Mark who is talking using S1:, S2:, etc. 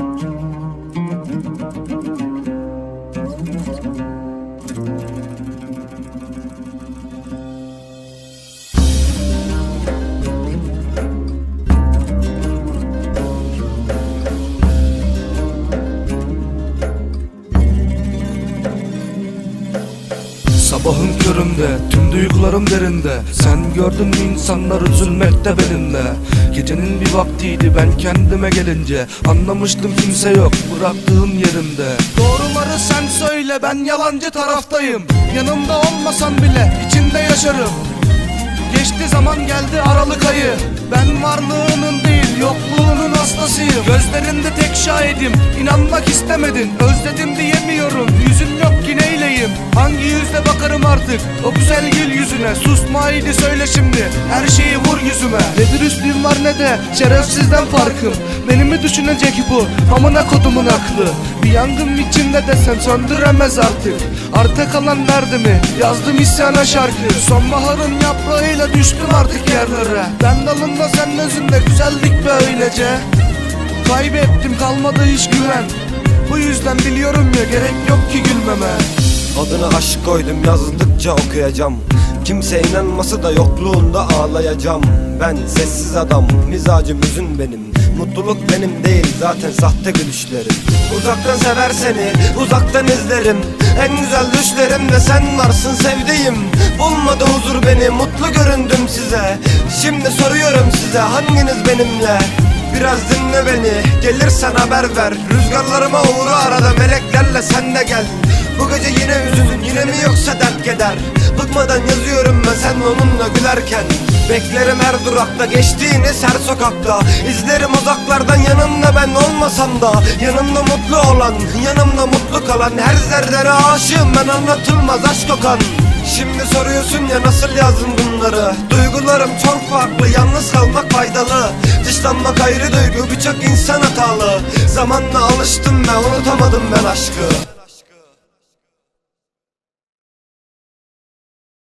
S1: Thank you. Sabahın köründe tüm duygularım derinde. Sen gördün mü insanlar üzülmekte benimle? Gecenin bir vaktiydi ben kendime gelince. Anlamıştım kimse yok bıraktığım yerimde Doğruları sen söyle ben yalancı taraftayım. Yanımda olmasan bile içinde yaşarım. Geçti zaman geldi Aralık ayı. Ben varlığının değil yokluğunun hastasıyım. Gözlerinde tek şahidim inanmak istemedin. Özledim diyemiyorum Hangi yüzle bakarım artık? O güzel gül yüzüne. Susma haydi söyle şimdi. Her şeyi vur yüzüme. Ne dürüstlüğüm var ne de şerefsizden farkım. Beni mi düşünecek bu? Amına kodumun aklı. Bir yangın içinde desen söndüremez artık. Arta kalan derdimi yazdım isyana şarkı. Sonbaharın yaprağıyla düştüm artık yerlere. Ben dalında sen özünde güzellik böylece. Kaybettim kalmadı hiç güven. Bu yüzden biliyorum ya gerek yok ki gülmeme
S2: Adına aşk koydum yazdıkça okuyacağım. Kimse inanması da yokluğunda ağlayacağım. Ben sessiz adam mizacım üzün benim. Mutluluk benim değil zaten sahte gülüşlerim. Uzaktan sever seni uzaktan izlerim. En güzel düşlerimde sen varsın sevdiğim. Bulmadı huzur beni mutlu göründüm size. Şimdi soruyorum size hanginiz benimle? Biraz dinle beni gelirsen haber ver. Rüzgarlarıma uğra arada meleklerle sen de gel Bu gece yine üzün yine mi yoksa dert keder? Bıkmadan yazıyorum ben sen onunla gülerken. Beklerim her durakta geçtiğiniz her sokakta. İzlerim uzaklardan yanımda ben olmasam da. Yanımda mutlu olan yanımda mutlu kalan. Her zerrere aşığım ben anlatılmaz aşk kokan. Şimdi soruyorsun ya nasıl yazdım bunları? Duygularım çok farklı yalnız kalmak faydalı. Dışlanmak ayrı duygu birçok insan hatalı. Zamanla alıştım ben unutamadım ben aşkı